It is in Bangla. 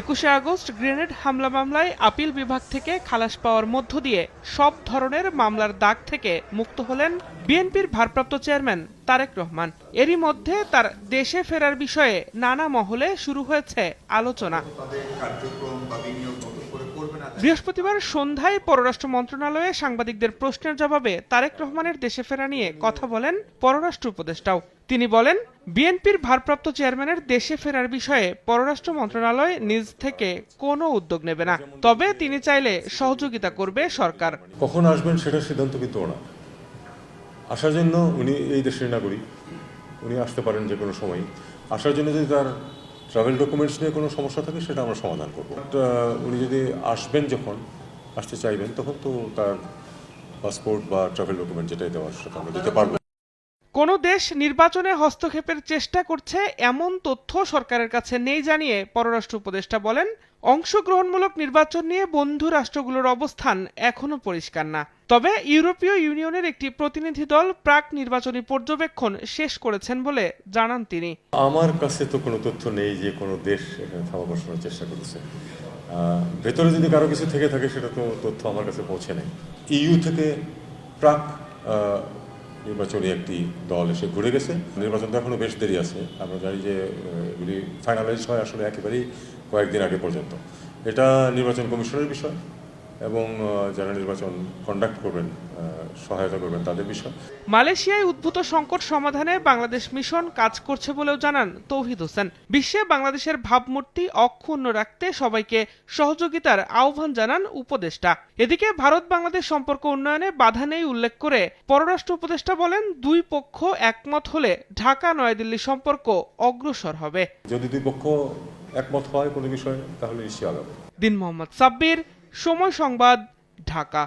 একুশে আগস্ট গ্রেনেড হামলা মামলায় আপিল বিভাগ থেকে খালাস পাওয়ার মধ্য দিয়ে সব ধরনের মামলার দাগ থেকে মুক্ত হলেন বিএনপির ভারপ্রাপ্ত চেয়ারম্যান তারেক রহমান। এরই মধ্যে তার দেশে ফেরার বিষয়ে নানা মহলে শুরু হয়েছে আলোচনা। বৃহস্পতিবার সন্ধ্যায় পররাষ্ট্র মন্ত্রণালয়ে সাংবাদিকদের প্রশ্নের জবাবে তারেক রহমানের দেশে ফেরা নিয়ে কথা বলেন পররাষ্ট্র উপদেষ্টাও। তিনি বলেন, বিএনপির ভারপ্রাপ্ত চেয়ারম্যানের দেশে ফেরার বিষয়ে পররাষ্ট্র মন্ত্রণালয় নিজ থেকে কোনো উদ্যোগ নেবে না। তবে তিনি চাইলে সহযোগিতা করবে সরকার। কখন আসবেন সেটার সিদ্ধান্ত কিন্তু ওনার। আসার জন্য উনি এই দেশের নাগরিক, উনি আসতে পারেন যে কোনো সময়। আসার জন্য যদি তার ট্রাভেল ডকুমেন্টস নিয়ে কোনো সমস্যা থাকে সেটা আমরা সমাধান করব। উনি যদি আসবেন যখন, আসতে চাইবেন, তখন তো তার পাসপোর্ট বা ট্রাভেল ডকুমেন্ট যেটাই দেওয়ার সেটা আমরা দিতে পারব। কোন দেশ নির্বাচনে হস্তক্ষেপের চেষ্টা করছে এমন তথ্য সরকারের কাছে নেই জানিয়ে পররাষ্ট্র উপদেষ্টা বলেন, অংশগ্রহণমূলক নির্বাচন নিয়ে বন্ধু রাষ্ট্রগুলোর অবস্থান এখনও পরিষ্কার না। তবে ইউরোপীয় ইউনিয়নের একটি প্রতিনিধি দল প্রাক নির্বাচনী পর্যবেক্ষণ শেষ করেছেন বলে জানান তিনি। আমার কাছে তো কোনো তথ্য নেই যে কোনো দেশ এখানে বসানোর চেষ্টা করেছে ভেতরে যদি কারও কিছু থেকে থাকে সেটা তো তথ্য আমার কাছে পৌঁছে নেই। ইইউ থেকে প্রাক নির্বাচনী একটি দল এসে ঘুরে গেছে। নির্বাচন তো এখনও বেশ দেরি আছে। আমরা জানি যে এগুলি ফাইনালাইজ হয় আসলে একেবারেই কয়েকদিন আগে পর্যন্ত। এটা নির্বাচন কমিশনের বিষয়। এবং যারা নির্বাচন কন্ডাক্ট করবেন সহায়তা করবেন তাদের বিষয়। মালয়েশিয়ায় উদ্ভূত সংকট সমাধানে বাংলাদেশ মিশন কাজ করছে বলেও জানান তৌহিদ হোসেন। বিশ্বে বাংলাদেশের ভাবমূর্তি অক্ষুণ্ণ রাখতে সবাইকে সহযোগিতার আহ্বান জানান উপদেষ্টা। এদিকে ভারত বাংলাদেশ সম্পর্ক উন্নয়নে বাধা নেই উল্লেখ করে পররাষ্ট্র উপদেষ্টা বলেন দুই পক্ষ একমত হলে ঢাকা নয়াদিল্লি সম্পর্ক অগ্রসর হবে। যদি দুই পক্ষ একমত হয় কোনো বিষয়ে তাহলে নিশ্চয়ই আগাবে দিন মোহাম্মদ সাব্বির সময় সংবাদ ঢাকা।